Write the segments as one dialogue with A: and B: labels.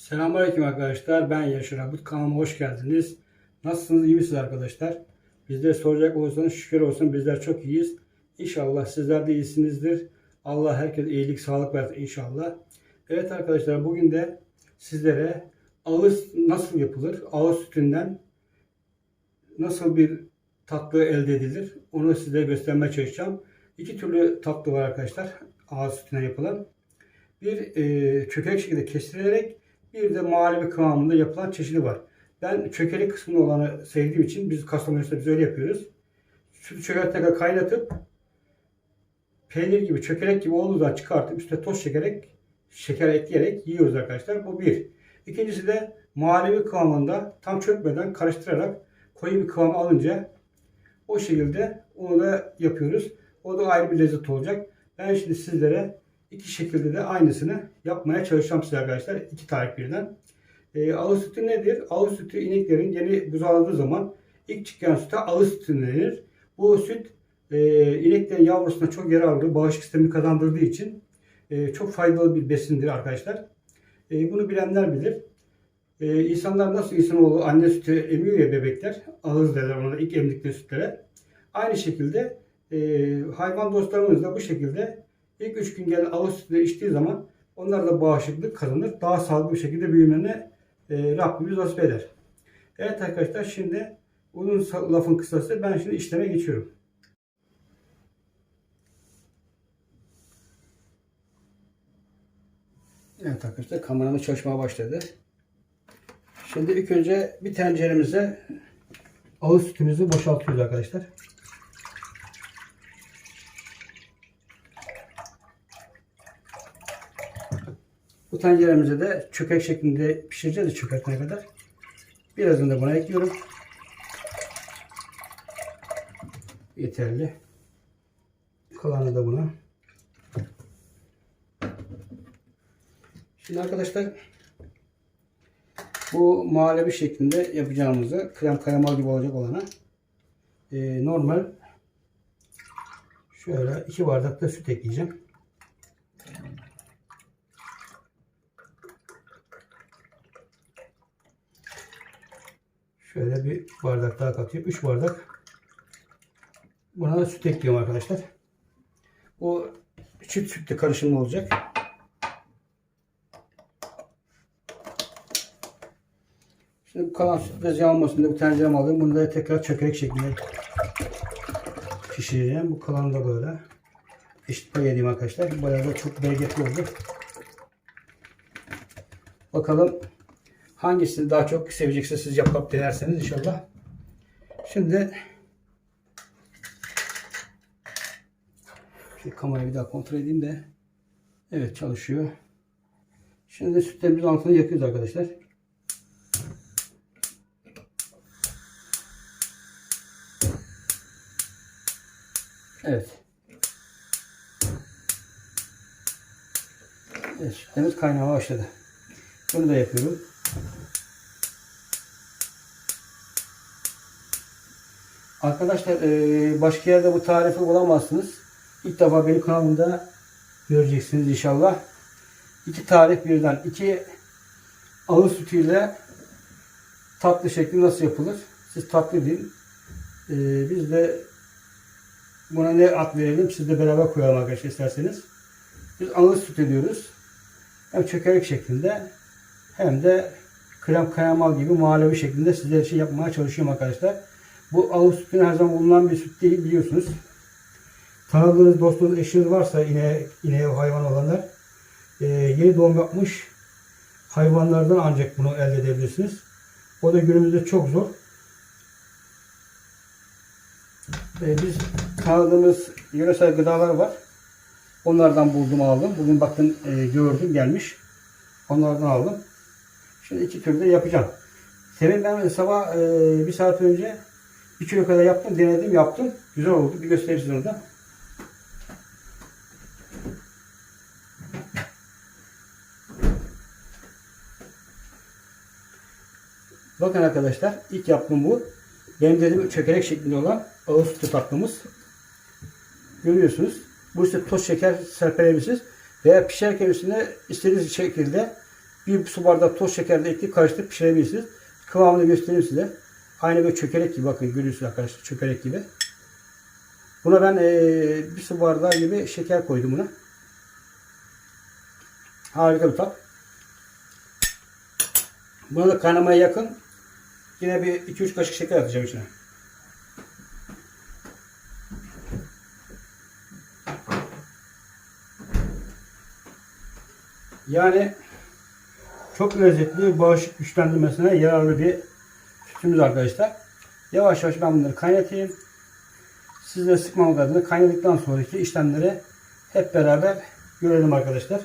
A: Selamünaleyküm arkadaşlar. Ben Yaşar Abut. Kanalıma hoş geldiniz. Nasılsınız? İyi misiniz arkadaşlar? Bizleri soracak olursanız şükür olsun bizler çok iyiyiz. İnşallah sizler de iyisinizdir. Allah herkes iyilik, sağlık versin inşallah. Evet arkadaşlar bugün de sizlere ağız nasıl yapılır? Ağız sütünden nasıl bir tatlı elde edilir? Onu size göstermeye çalışacağım. İki türlü tatlı var arkadaşlar. Ağız sütünden yapılan. Bir e, çökelek şekilde kestirilerek bir de muhallebi kıvamında yapılan çeşidi var. Ben çökelek kısmında olanı sevdiğim için biz Kastamonu'da biz öyle yapıyoruz. Sütü çökelekte kaynatıp peynir gibi, çökelek gibi olduğu zaman çıkartıp üstüne toz çekerek, şeker ekleyerek yiyoruz arkadaşlar. Bu bir. İkincisi de muhallebi kıvamında tam çökmeden karıştırarak koyu bir kıvam alınca o şekilde onu da yapıyoruz. O da ayrı bir lezzet olacak. Ben şimdi sizlere iki şekilde de aynısını yapmaya çalışacağım size arkadaşlar. İki tarif birden. E, ağız sütü nedir? Ağız sütü ineklerin yeni buzağladığı zaman ilk çıkan süte ağız sütü denir. Bu süt e, ineklerin yavrusuna çok yararlı, bağışıklık sistemi kazandırdığı için e, çok faydalı bir besindir arkadaşlar. E, bunu bilenler bilir. E, insanlar nasıl insanoğlu anne sütü emiyor ya bebekler, ağız derler ona ilk emdikleri sütlere. Aynı şekilde e, hayvan dostlarımız da bu şekilde ilk 3 gün ağız sütü içtiği zaman onlar da bağışıklık kazanır. Daha sağlıklı bir şekilde büyümelerini e, Rabbimiz nasip eder. Evet arkadaşlar şimdi uzun lafın kısası ben şimdi işleme geçiyorum. Evet arkadaşlar kameramız çalışmaya başladı. Şimdi ilk önce bir tenceremize ağız sütümüzü boşaltıyoruz arkadaşlar. Bu tenceremize de çökek şeklinde pişireceğiz çökertene kadar. Birazını da buna ekliyorum. Yeterli. Kalanı da buna. Şimdi arkadaşlar bu muhallebi şeklinde yapacağımızı krem karamal gibi olacak olana e, normal şöyle iki bardak da süt ekleyeceğim. Şöyle bir bardak daha katıyorum. 3 bardak. Buna da süt ekliyorum arkadaşlar. Bu süt sütle karışımı olacak. Şimdi bu kalan süt biraz yanmasın diye bu tencereme alıyorum. Bunu da tekrar çökerek şeklinde pişireceğim. Bu kalanı da böyle. Eşit pay edeyim arkadaşlar. Bayağı da çok bereketli oldu. Bakalım hangisini daha çok seveceksiniz siz yapıp denerseniz inşallah. Şimdi şu kamerayı bir daha kontrol edeyim de evet çalışıyor. Şimdi sütlerimizin altını yakıyoruz arkadaşlar. Evet. Evet sütlerimiz kaynamaya başladı. Bunu da yapıyorum. Arkadaşlar e, başka yerde bu tarifi bulamazsınız. İlk defa benim kanalımda göreceksiniz inşallah. İki tarif birden. iki ağız sütüyle tatlı şekli nasıl yapılır? Siz tatlı deyin. E, biz de buna ne ad verelim? Siz de beraber koyalım arkadaşlar isterseniz. Biz ağız sütü diyoruz. Hem çökerek şeklinde hem de krem kayamal gibi muhallebi şeklinde sizler için yapmaya çalışıyorum arkadaşlar. Bu ağız sütünün her zaman bulunan bir süt değil biliyorsunuz. Tanıdığınız, dostunuz, eşiniz varsa yine yine hayvan olanlar e, yeni doğum yapmış hayvanlardan ancak bunu elde edebilirsiniz. O da günümüzde çok zor. E, biz tanıdığımız yöresel gıdalar var. Onlardan buldum aldım. Bugün bakın e, gördüm gelmiş. Onlardan aldım. Şimdi iki türlü de yapacağım. Senin ben sabah e, bir saat önce bir kilo kadar yaptım, denedim, yaptım. Güzel oldu. Bir göstereyim size orada. Bakın arkadaşlar, ilk yaptığım bu. Benim dediğim çökelek şeklinde olan ağız sütü tatlımız. Görüyorsunuz. Bu işte toz şeker serpelebilirsiniz. Veya pişerken üstüne istediğiniz şekilde Bir su bardağı toz şeker de ekleyip karıştırıp pişirebilirsiniz. Kıvamını göstereyim size. Aynı böyle çökelek gibi bakın görüyorsunuz arkadaşlar çökelek gibi. Buna ben eee, bir su bardağı gibi şeker koydum buna. Harika bir tat. Buna da kaynamaya yakın yine bir 2-3 kaşık şeker atacağım içine. Yani çok lezzetli, bağışıklık güçlendirmesine yararlı bir sütümüz arkadaşlar. Yavaş yavaş ben bunları kaynatayım. Sizlere sıkmamak adına kaynadıktan sonraki işlemleri hep beraber görelim arkadaşlar.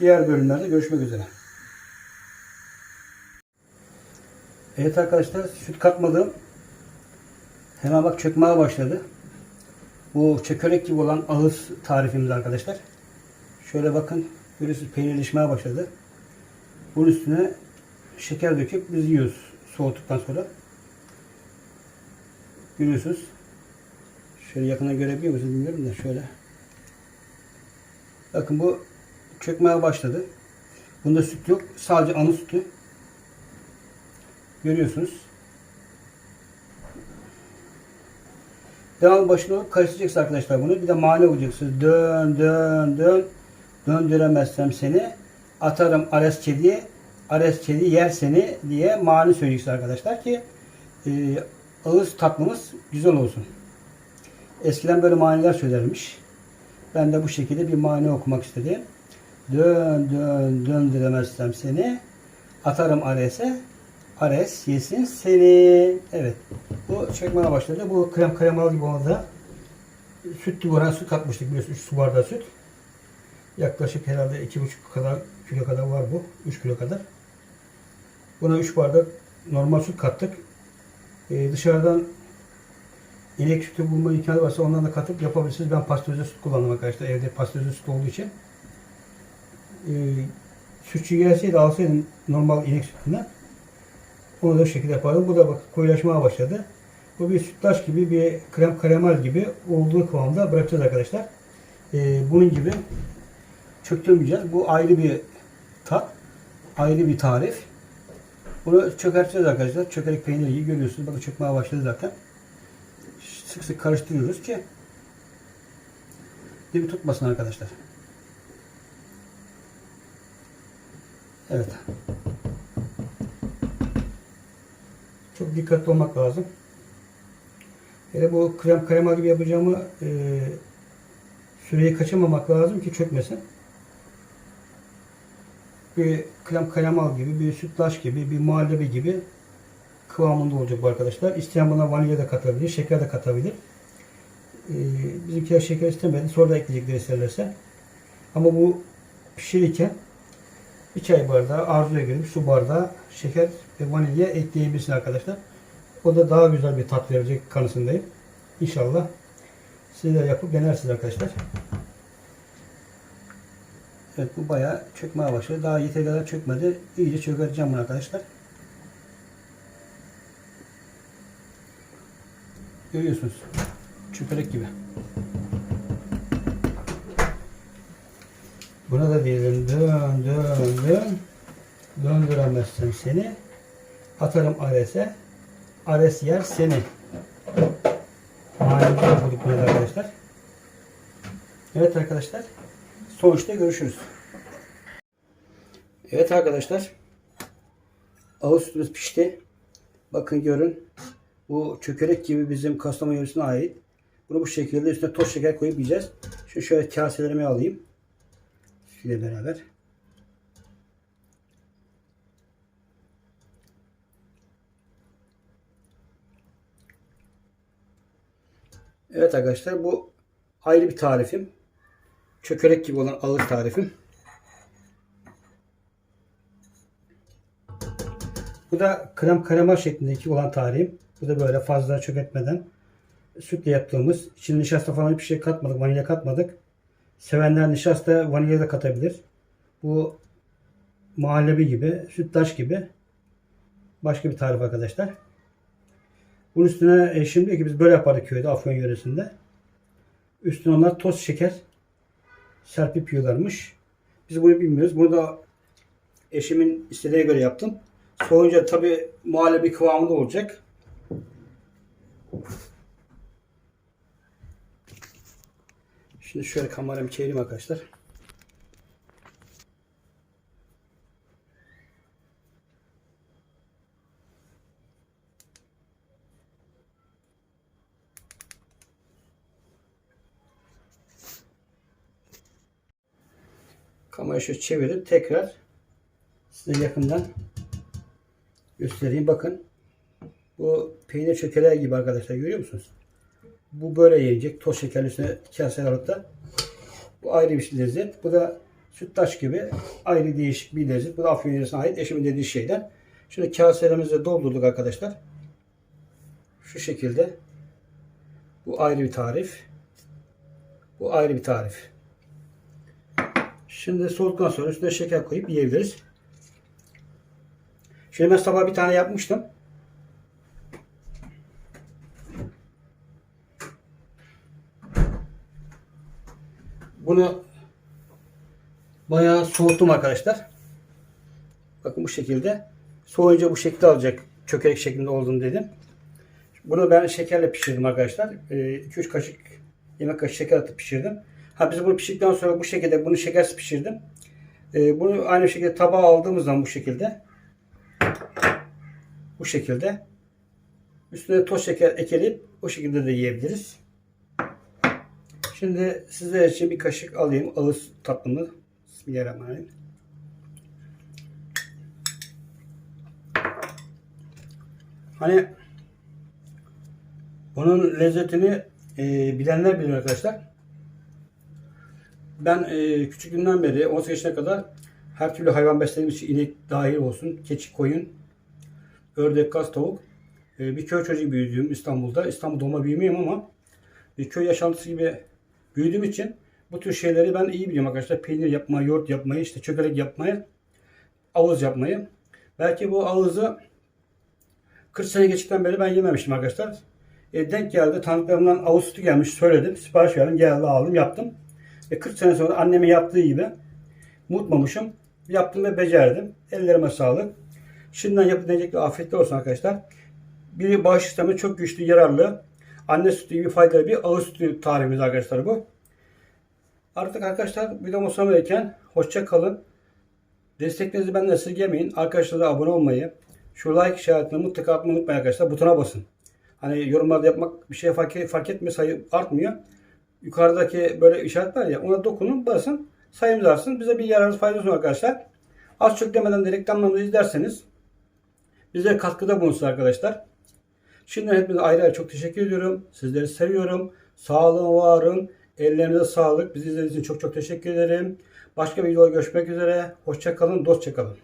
A: Diğer bölümlerde görüşmek üzere. Evet arkadaşlar süt katmadım. Hemen bak çökmeye başladı. Bu çökelek gibi olan ağız tarifimiz arkadaşlar. Şöyle bakın görüyorsunuz peynirleşmeye başladı. Bunun üstüne şeker döküp biz yiyoruz soğuttuktan sonra. Görüyorsunuz. Şöyle yakından görebiliyor musunuz bilmiyorum da şöyle. Bakın bu çökmeye başladı. Bunda süt yok. Sadece anı sütü. Görüyorsunuz. Devam başına karıştıracaksınız arkadaşlar bunu. Bir de mani olacaksınız. Dön dön dön. Döndüremezsem seni atarım Ares kediye. Ares kedi yer seni diye mani söyleyeceksiniz arkadaşlar ki e, ağız tatmamız güzel olsun. Eskiden böyle maniler söylermiş. Ben de bu şekilde bir mani okumak istedim. Dön dön döndüremezsem seni atarım Ares'e. Ares yesin seni. Evet. Bu çekmeye başladı. Bu krem kremalı gibi oldu. Süt gibi oran süt katmıştık biliyorsunuz 3 su bardağı süt. Yaklaşık herhalde 2,5 kadar kilo kadar var bu. 3 kilo kadar. Buna 3 bardak normal süt kattık. Ee, dışarıdan inek sütü bulma imkanı varsa ondan da katıp yapabilirsiniz. Ben pastörize süt kullandım arkadaşlar. Evde pastörize süt olduğu için. Ee, sütçü gelseydi alsaydım normal inek sütünden. Onu da şu şekilde yapardım. Bu da bak koyulaşmaya başladı. Bu bir sütlaç gibi bir krem karamel gibi olduğu kıvamda bırakacağız arkadaşlar. Ee, bunun gibi çöktürmeyeceğiz. Bu ayrı bir tat. Ayrı bir tarif. Bunu çökerteceğiz arkadaşlar. Çökerek peyniri görüyorsunuz. Bakın çökmeye başladı zaten. Sık sık karıştırıyoruz ki dibi tutmasın arkadaşlar. Evet. Çok dikkatli olmak lazım. Hele bu krem krema gibi yapacağımı e, süreyi kaçırmamak lazım ki çökmesin. Bir krem krema gibi, bir sütlaç gibi, bir muhallebi gibi kıvamında olacak bu arkadaşlar. İsteyen buna vanilya da katabilir, şeker de katabilir. E, bizimkiler şeker istemedi. Sonra da ekleyecekler isterlerse. Ama bu pişirirken bir çay bardağı arzuya göre su bardağı şeker ve vanilya ekleyebilirsin arkadaşlar. O da daha güzel bir tat verecek kanısındayım. İnşallah sizler yapıp denersiniz arkadaşlar. Evet bu bayağı çökmeye başladı. Daha yeteri kadar çökmedi. İyice çökerteceğim bunu arkadaşlar. Görüyorsunuz. Çökerek gibi. Buna da diyelim dön dön dön. Döndüremezsem seni. Atarım Ares'e. Ares yer seni. Yapıyorduk burada arkadaşlar. Evet arkadaşlar. Sonuçta görüşürüz. Evet arkadaşlar. Sütümüz pişti. Bakın görün. Bu çökelek gibi bizim Kastamonu yöresine ait. Bunu bu şekilde üstüne toz şeker koyup yiyeceğiz. Şu şöyle kaselerime alayım. Sütle beraber. Evet arkadaşlar bu ayrı bir tarifim. Çökelek gibi olan ağır tarifim. Bu da krem karamel şeklindeki olan tarifim. Bu da böyle fazla çöketmeden sütle yaptığımız. İçine nişasta falan hiçbir şey katmadık. Vanilya katmadık. Sevenler nişasta vanilya da katabilir. Bu muhallebi gibi, sütlaç gibi başka bir tarif arkadaşlar. Bunun üstüne e, şimdi ki biz böyle yapardık köyde Afyon yöresinde. Üstüne onlar toz şeker serpip yiyorlarmış. Biz bunu bilmiyoruz. Bunu da eşimin istediğine göre yaptım. Soğuyunca tabi muhallebi kıvamında olacak. Şimdi şöyle kameramı çevireyim arkadaşlar. Kamerayı şöyle çevirip tekrar size yakından göstereyim. Bakın. Bu peynir çökeler gibi arkadaşlar görüyor musunuz? Bu böyle yenecek. Toz şekerin üstüne kase alıp da. Bu ayrı bir lezzet. Bu da sütlaç gibi ayrı değişik bir lezzet. Bu da Afyon yöresine ait eşimin dediği şeyden. Şimdi kaselerimizi doldurduk arkadaşlar. Şu şekilde. Bu ayrı bir tarif. Bu ayrı bir tarif. Şimdi soğuduktan sonra üstüne şeker koyup yiyebiliriz. Şimdi ben sabah bir tane yapmıştım. Bunu bayağı soğuttum arkadaşlar. Bakın bu şekilde. Soğuyunca bu şekilde alacak. Çökelek şeklinde olduğunu dedim. Bunu ben şekerle pişirdim arkadaşlar. 2-3 kaşık yemek kaşığı şeker atıp pişirdim. Ha biz bunu pişirdikten sonra bu şekilde bunu şekersiz pişirdim. Ee, bunu aynı şekilde tabağa aldığımız zaman bu şekilde bu şekilde üstüne toz şeker ekleyip o şekilde de yiyebiliriz. Şimdi sizler için bir kaşık alayım. Ağız tatlımı. Bismillahirrahmanirrahim. Hani bunun lezzetini e, bilenler bilir arkadaşlar. Ben e, küçüklüğümden beri 18 yaşına kadar her türlü hayvan beslediğim için inek dahil olsun, keçi, koyun, ördek, kaz, tavuk. E, bir köy çocuğu büyüdüm İstanbul'da. İstanbul doğma büyümeyim ama bir köy yaşantısı gibi büyüdüğüm için bu tür şeyleri ben iyi biliyorum arkadaşlar. Peynir yapmayı, yoğurt yapmayı, işte çökelek yapmayı, ağız yapmayı. Belki bu ağızı 40 sene geçtikten beri ben yememiştim arkadaşlar. E, denk geldi. Tanıdıklarımdan ağız sütü gelmiş. Söyledim. Sipariş verdim. Geldi aldım. Yaptım. Ve 40 sene sonra annemin yaptığı gibi unutmamışım. Yaptım ve becerdim. Ellerime sağlık. Şimdiden yapıp deneyecekler. Afiyetler olsun arkadaşlar. Bir bağış sistemi çok güçlü, yararlı. Anne sütü gibi faydalı bir ağız sütü tarifimiz arkadaşlar bu. Artık arkadaşlar videomu sona verirken hoşça kalın. Desteklerinizi benden esirgemeyin. Arkadaşlar abone olmayı, şu like işaretini mutlaka atmayı unutmayın arkadaşlar. Butona basın. Hani yorumlarda yapmak bir şey fark, fark etmiyor, sayı artmıyor. Yukarıdaki böyle işaret var ya ona dokunun, basın. Sayımız artsın. Bize bir yararınız faydası olur arkadaşlar. Az çok demeden de reklamlarımızı izlerseniz bize katkıda bulunsun arkadaşlar. Şimdiden hepinize ayrı ayrı çok teşekkür ediyorum. Sizleri seviyorum. Sağ olun, var olun. Ellerinize sağlık. Bizi izlediğiniz için çok çok teşekkür ederim. Başka bir videoda görüşmek üzere. Hoşça kalın, dostça kalın.